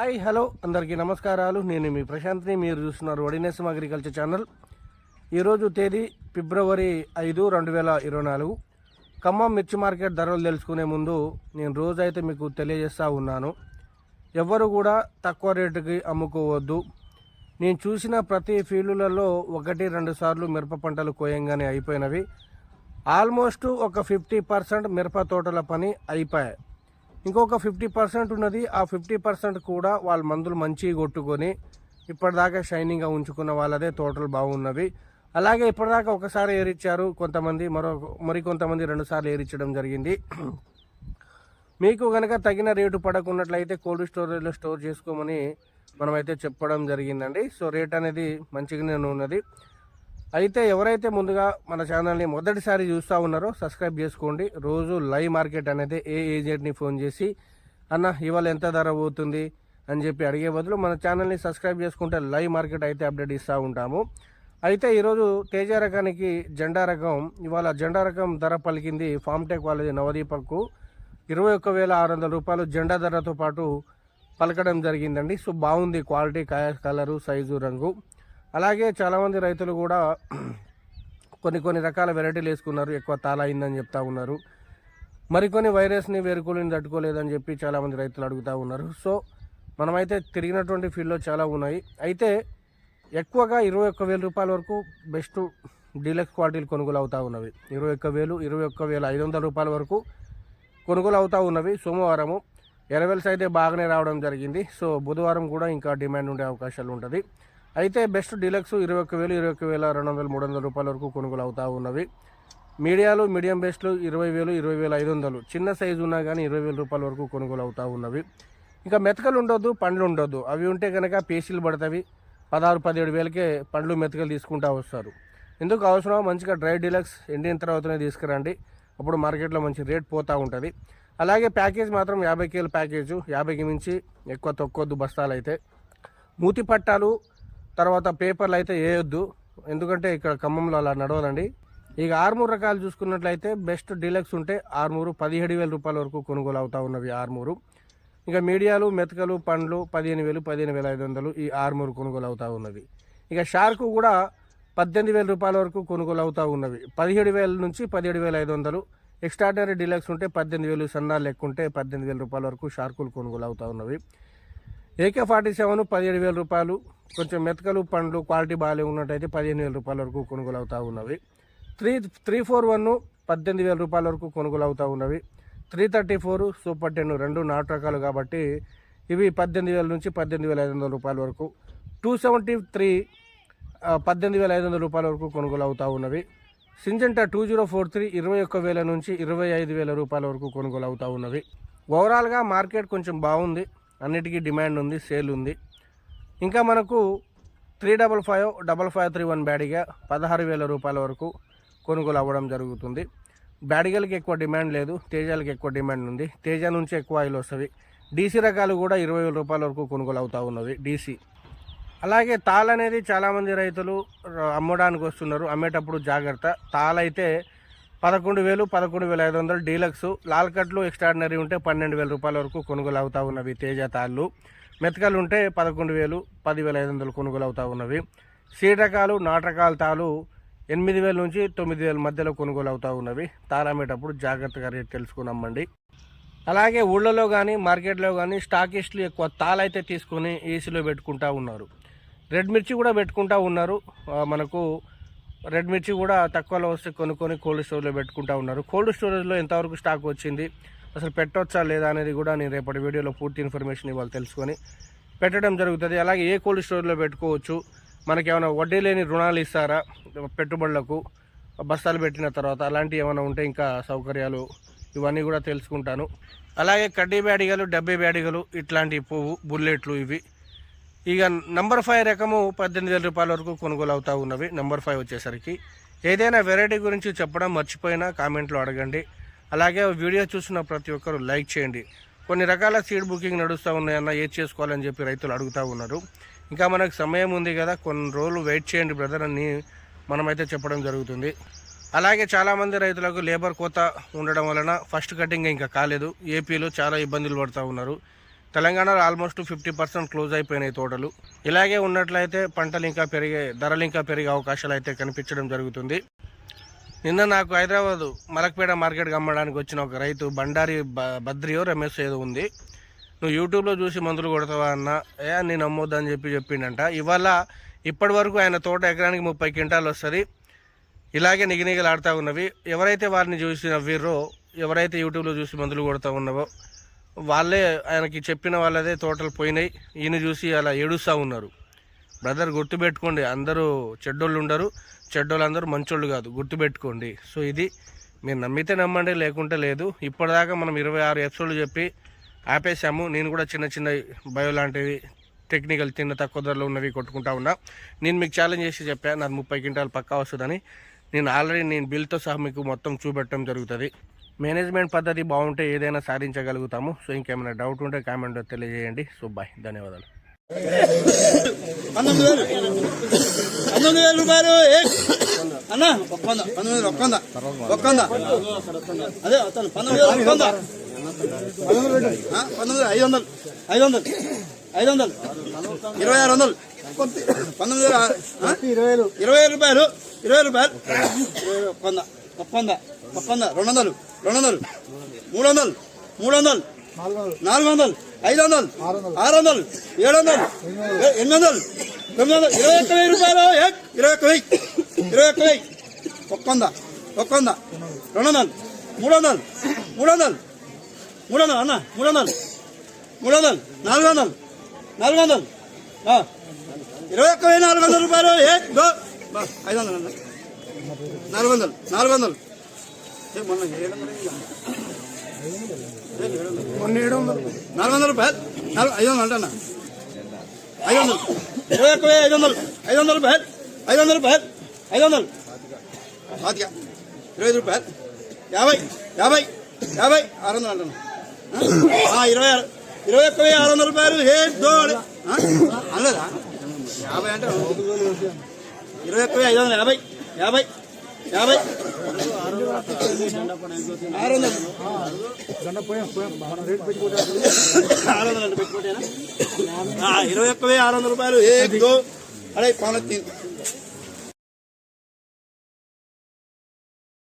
Hi hello. అందరికీ నమస్కారాలు. నేను మీ ప్రశాంత్ని. మీరు చూస్తున్నారు వడినేసం అగ్రికల్చర్ ఛానల్. ఈరోజు తేదీ ఫిబ్రవరి ఐదు రెండు వేల ఇరవై నాలుగు. ఖమ్మం మిర్చి మార్కెట్ ధరలు తెలుసుకునే ముందు నేను రోజైతే మీకు తెలియజేస్తూ ఉన్నాను. ఎవరు కూడా తక్కువ రేటుకి అమ్ముకోవద్దు. నేను చూసిన ప్రతి ఫీల్డులలో ఒకటి రెండు సార్లు మిరప పంటలు కోయంగానే అయిపోయినవి. ఆల్మోస్ట్ ఒక ఫిఫ్టీ పర్సెంట్ మిరప తోటల పని అయిపోయాయి. ఇంకొక ఫిఫ్టీ పర్సెంట్ ఉన్నది. ఆ ఫిఫ్టీ పర్సెంట్ కూడా వాళ్ళ మందులు మంచిగా కొట్టుకొని ఇప్పటిదాకా షైనింగ్గా ఉంచుకున్న వాళ్ళదే తోటలు బాగున్నవి. అలాగే ఇప్పటిదాకా ఒకసారి ఏరిచ్చారు కొంతమంది మరో మరి కొంతమంది రెండు సార్లు ఏరిచ్చడం జరిగింది. మీకు కనుక తగిన రేటు పడకున్నట్లయితే కోల్డ్ స్టోరేజ్లో స్టోర్ చేసుకోమని మనమైతే చెప్పడం జరిగిందండి. సో రేట్ అనేది మంచిగానే ఉన్నది. అయితే ఎవరైతే ముందుగా మన ఛానల్ని మొదటిసారి చూస్తూ ఉన్నారో సబ్స్క్రైబ్ చేసుకోండి. రోజు లైవ్ మార్కెట్ అనేది ఏ ఏజెంట్ని ఫోన్ చేసి అన్న ఇవాళ ఎంత ధర పోతుంది? అని చెప్పి అడిగే బదులు మన ఛానల్ని సబ్స్క్రైబ్ చేసుకుంటే లైవ్ మార్కెట్ అయితే అప్డేట్ ఇస్తూ ఉంటాము. అయితే ఈరోజు తేజ రకానికి జెండా రకం ఇవాళ జెండా రకం ధర పలికింది ఫామ్టెక్ వాళ్ళది నవదీపక్కు. ఇరవై ఒక్క వేల ఆరు వందల రూపాయలు జెండా ధరతో పాటు పలకడం జరిగిందండి. సో బాగుంది క్వాలిటీ కాయ కలరు సైజు రంగు. అలాగే చాలామంది రైతులు కూడా కొన్ని కొన్ని రకాల వెరైటీలు వేసుకున్నారు. ఎక్కువ తాళయిందని చెప్తా ఉన్నారు. మరికొన్ని వైరస్ని వేరుకోలేని తట్టుకోలేదని చెప్పి చాలామంది రైతులు అడుగుతూ ఉన్నారు. సో మనమైతే తిరిగినటువంటి ఫీల్డ్లో చాలా ఉన్నాయి. అయితే ఎక్కువగా ఇరవై ఒక్క వేల రూపాయల వరకు బెస్ట్ డీలక్స్ క్వాలిటీలు కొనుగోలు అవుతూ ఉన్నవి. ఇరవై ఒక్క వేలు ఇరవై ఒక్క వేల ఐదు వందల రూపాయల వరకు కొనుగోలు అవుతూ ఉన్నవి. సోమవారము ఎరవెల్స్ అయితే బాగానే రావడం జరిగింది. సో బుధవారం కూడా ఇంకా డిమాండ్ ఉండే అవకాశాలు ఉంటుంది. అయితే బెస్ట్ డీలక్స్ ఇరవై ఒక్క వేలు ఇరవై ఒక్క వేల రెండు వందల మూడు వందల రూపాయల వరకు కొనుగోలు అవుతూ ఉన్నవి. మీడియాలు మీడియం బెస్ట్లు ఇరవై వేలు ఇరవై వేల ఐదు వందలు. చిన్న సైజు ఉన్నా కానీ ఇరవై వేల రూపాయల వరకు కొనుగోలు అవుతూ ఉన్నవి. ఇంకా మెతకలు ఉండొద్దు పండ్లు ఉండొద్దు. అవి ఉంటే కనుక పేసీలు పడతాయి. పదహారు పదిహేడు వేలకే పండ్లు మెతకలు తీసుకుంటూ వస్తారు. ఎందుకు అవసరం మంచిగా డ్రై డీలక్స్ ఎండిన తర్వాతనే తీసుకురండి. అప్పుడు మార్కెట్లో మంచి రేట్ పోతూ ఉంటుంది. అలాగే ప్యాకేజ్ మాత్రం యాభై కేల ప్యాకేజు. యాభైకి మించి ఎక్కువ తొక్కొద్దు బస్తాలు అయితే మూతి పట్టాలు తర్వాత పేపర్లు అయితే వేయొద్దు. ఎందుకంటే ఇక్కడ ఖమ్మంలో అలా నడవదండి. ఇక ఆర్మూర్ రకాలు చూసుకున్నట్లయితే బెస్ట్ డీలక్స్ ఉంటే ఆర్మూరు పదిహేడు వేల రూపాయల వరకు కొనుగోలు అవుతా ఉన్నవి ఆర్మూరు. ఇక మీడియాలు మెతకలు పండ్లు పదిహేను వేలు పదిహేను వేల ఐదు వందలు ఈ ఆర్మూరు కొనుగోలు అవుతా ఉన్నది ఇక షార్కు కూడా పద్దెనిమిది వేల రూపాయల వరకు కొనుగోలు అవుతా ఉన్నవి. పదిహేడు వేల నుంచి పదిహేడు వేల ఐదు వందలు. ఎక్స్ట్రాడినరీ డీలక్స్ ఉంటే పద్దెనిమిది వేలు సన్నాలు లెక్కుంటే పద్దెనిమిది వేల రూపాయల వరకు షార్కులు కొనుగోలు అవుతా ఉన్నవి. ఏకే ఫార్టీ సెవెన్ పదిహేడు వేల రూపాయలు. కొంచెం మెతకలు పండ్లు క్వాలిటీ బాగాలే ఉన్నట్టయితే పదిహేను వేల రూపాయల వరకు కొనుగోలు అవుతూ ఉన్నవి. త్రీ త్రీ ఫోర్ వన్ పద్దెనిమిది వేల రూపాయల వరకు కొనుగోలు అవుతూ ఉన్నవి. Three thirty four super ten రెండు నాటు రకాలు కాబట్టి ఇవి పద్దెనిమిది వేల నుంచి పద్దెనిమిది వేల ఐదు వందల రూపాయల వరకు. టూ సెవెంటీ త్రీ పద్దెనిమిది వేల ఐదు వందల రూపాయల వరకు కొనుగోలు అవుతూ ఉన్నవి. Syngenta two zero four three ఇరవై ఒక్క వేల నుంచి ఇరవై ఐదు వేల రూపాయల వరకు కొనుగోలు అవుతూ ఉన్నవి ఓవరాల్గా మార్కెట్ కొంచెం బాగుంది. అన్నిటికీ డిమాండ్ ఉంది సేల్ ఉంది. ఇంకా మనకు three double five double five three one బ్యాడిగా పదహారు వేల రూపాయల వరకు కొనుగోలు అవ్వడం జరుగుతుంది. బ్యాడిగలకి ఎక్కువ డిమాండ్ లేదు తేజాలకి ఎక్కువ డిమాండ్ ఉంది. తేజ నుంచి ఎక్కువ ఆయిల్ వస్తుంది. డీసీ రకాలు కూడా ఇరవై వేల రూపాయల వరకు కొనుగోలు అవుతూ ఉన్నది డీసీ. అలాగే తాల్ అనేది చాలామంది రైతులు అమ్మడానికి వస్తున్నారు. అమ్మేటప్పుడు జాగ్రత్త. తాల్ అయితే పదకొండు వేలు పదకొండు వేల ఐదు వందలు డీలక్స్. లాల్కట్లు ఎక్స్ట్రాడినరీ ఉంటే పన్నెండు వేల రూపాయల వరకు కొనుగోలు అవుతా ఉన్నవి తేజ తాళ్ళు. మెతకలు ఉంటే పదకొండు వేలు పదివేల ఐదు వందలు కొనుగోలు అవుతా ఉన్నవి. సీడ్ రకాలు నాటు తాలు ఎనిమిది వేల నుంచి తొమ్మిది వేల మధ్యలో కొనుగోలు అవుతూ ఉన్నవి. తారామేటప్పుడు జాగ్రత్తగా రేట్ తెలుసుకున్నామండి అలాగే ఊళ్ళలో కానీ మార్కెట్లో కానీ స్టాకిస్టులు ఎక్కువ తాళైతే తీసుకొని ఏసీలో పెట్టుకుంటా ఉన్నారు. రెడ్ మిర్చి కూడా పెట్టుకుంటా ఉన్నారు. మనకు రెడ్ మిర్చి కూడా తక్కువలో వస్తే కొనుక్కొని కోల్డ్ స్టోర్లో పెట్టుకుంటా ఉన్నారు. కోల్డ్ స్టోరేజ్లో ఎంతవరకు స్టాక్ వచ్చింది? అసలు పెట్టవచ్చా లేదా అనేది కూడా నేను రేపటి వీడియోలో పూర్తి ఇన్ఫర్మేషన్ ఇవాళ తెలుసుకొని పెట్టడం జరుగుతుంది. అలాగే ఏ కోల్డ్ స్టోర్లో పెట్టుకోవచ్చు? మనకి ఏమైనా వడ్డీ లేని రుణాలు ఇస్తారా? పెట్టుబడులకు బస్తాలు పెట్టిన తర్వాత అలాంటివి ఏమైనా ఉంటే ఇంకా సౌకర్యాలు ఇవన్నీ కూడా తెలుసుకుంటాను. అలాగే కడ్డీ బ్యాడిగలు డబ్బీ బ్యాడిగలు ఇట్లాంటి పువ్వు బుల్లెట్లు ఇవి ఇక నంబర్ ఫైవ్ రకము పద్దెనిమిది వేల రూపాయల వరకు కొనుగోలు అవుతూ ఉన్నవి. నంబర్ ఫైవ్ వచ్చేసరికి ఏదైనా వెరైటీ గురించి చెప్పడం మర్చిపోయినా కామెంట్లో అడగండి. అలాగే వీడియో చూసిన ప్రతి ఒక్కరు లైక్ చేయండి. కొన్ని రకాల సీడ్ బుకింగ్ నడుస్తూ ఉన్నాయన్న ఏది చేసుకోవాలని చెప్పి రైతులు అడుగుతూ ఉన్నారు. ఇంకా మనకు సమయం ఉంది కదా కొన్ని రోజులు వెయిట్ చేయండి బ్రదర్ అని మనమైతే చెప్పడం జరుగుతుంది. అలాగే చాలామంది రైతులకు లేబర్ కోత ఉండడం వలన ఫస్ట్ కటింగ్ ఇంకా కాలేదు. ఏపీలో చాలా ఇబ్బందులు పడుతూ ఉన్నారు. తెలంగాణలో ఆల్మోస్ట్ ఫిఫ్టీ పర్సెంట్ క్లోజ్ అయిపోయినాయి తోటలు. ఇలాగే ఉన్నట్లయితే పంటలు ఇంకా పెరిగే ధరలు ఇంకా పెరిగే అవకాశాలు అయితే కనిపించడం జరుగుతుంది. నిన్న నాకు హైదరాబాద్ మలక్పేట మార్కెట్కి అమ్మడానికి వచ్చిన ఒక రైతు బండారి బ- బద్రియో రమేష్ ఏదో ఉంది. నువ్వు యూట్యూబ్లో చూసి మందులు కొడతావా అన్న? ఏ నేను నమ్మొద్దు అని చెప్పి చెప్పిండంట. ఇవాళ ఇప్పటి వరకు ఆయన తోట ఎకరానికి ముప్పై క్వింటాలు వస్తుంది. ఇలాగే నిగనిగలాడుతూ ఉన్నవి. ఎవరైతే వారిని చూసి నవ్విర్రో ఎవరైతే యూట్యూబ్లో చూసి మందులు కొడతా ఉన్నావో వాళ్ళే ఆయనకి చెప్పిన వాళ్ళదే తోటలు పోయినాయి. ఈయన చూసి అలా ఏడుస్తూ ఉన్నారు. బ్రదర్ గుర్తుపెట్టుకోండి అందరూ చెడ్డోళ్ళు ఉండరు చెడ్డోళ్ళు అందరూ మంచోళ్ళు కాదు గుర్తుపెట్టుకోండి సో ఇది మీరు నమ్మితే నమ్మండి లేకుంటే లేదు. ఇప్పటిదాకా మనం ఇరవై ఆరు ఎపిసోడ్లు చెప్పి ఆపేసాము నేను కూడా చిన్న చిన్న బయో లాంటివి టెక్నికల్ తిన్న తక్కువ ధరలో ఉన్నవి కొట్టుకుంటా ఉన్నా. నేను మీకు ఛాలెంజ్ చేసి చెప్పాను నాకు ముప్పై క్వింటాలు పక్కా వస్తుందని. నేను ఆల్రెడీ నేను బిల్తో సహా మీకు మొత్తం చూపెట్టడం జరుగుతుంది. మేనేజ్మెంట్ పద్ధతి బాగుంటే ఏదైనా సాధించగలుగుతాము. సో ఇంకేమైనా డౌట్ ఉంటే కామెంట్ తెలియజేయండి. సో బాయ్ ధన్యవాదాలు. పంతొమ్మిది వేలు. పంతొమ్మిది వేల రూపాయలు అన్న పంతొమ్మిది వేలు అదే పంతొమ్మిది వేలు పంతొమ్మిది ఐదు వందలు. ఐదు వందలు. ఐదు వందలు. ఇరవై ఆరు వందలు. పంతొమ్మిది వేలు? ఇరవై వేలు. రూపాయలు ఇరవై రూపాయలు. ఇరవై వేలు ఒక్క వంద ఒక్క వంద ఒక్క వంద రెండు వందలు. రెండు వందలు మూడు వందలు మూడు వందలు నాలుగు వందలు ఐదు వందలు ఆరు వందలు ఏడు వందలు ఎనిమిది వందలు తొమ్మిది వందలు ఇరవై ఒక్క వెయ్యి రూపాయలు ఇరవై ఒక్క వెయ్యి. ఇరవై ఒక్క వెయ్యి. ఒక్క వంద ఒక్క వంద రెండు వందలు మూడు వందలు మూడు వందలు మూడు వందలు అన్న. మూడు వందలు మూడు వందలు నాలుగు వందలు నాలుగు వందలు. ఇరవై ఒక్క వెయ్యి నాలుగు వందల రూపాయలు ఐదు వందలు నాలుగు వందలు నాలుగు వందలు మొన్న ఏడు వందలు అయిందా? నాలుగు వందల రూపాయలు? నాలుగు ఐదు వందలు అంటన్నా ఐదు వందలు ఇరవై ఒక్క వెయ్యి ఐదు వందలు ఐదు వందల రూపాయలు? ఐదు వందల రూపాయలు? ఐదు వందలు పాతిక. ఇరవై ఐదు రూపాయలు. యాభై యాభై యాభై ఆరు వందలు అంటున్నా ఇరవై ఆరు ఇరవై ఒక్క వెయ్యి ఆరు వందల రూపాయలు. ఏ దోడు. అనలేదా? యాభై అంటే ఇరవై ఒక్క వెయ్యి ఐదు వందలు యాభై యాభై యాభై. ఆరు వందలు. ఆరు వందలు అంటే పెట్టుకుంటేనా? ఇరవై ఒక్క వెయ్యి ఆరు వందల రూపాయలు. ఏ అరే అడే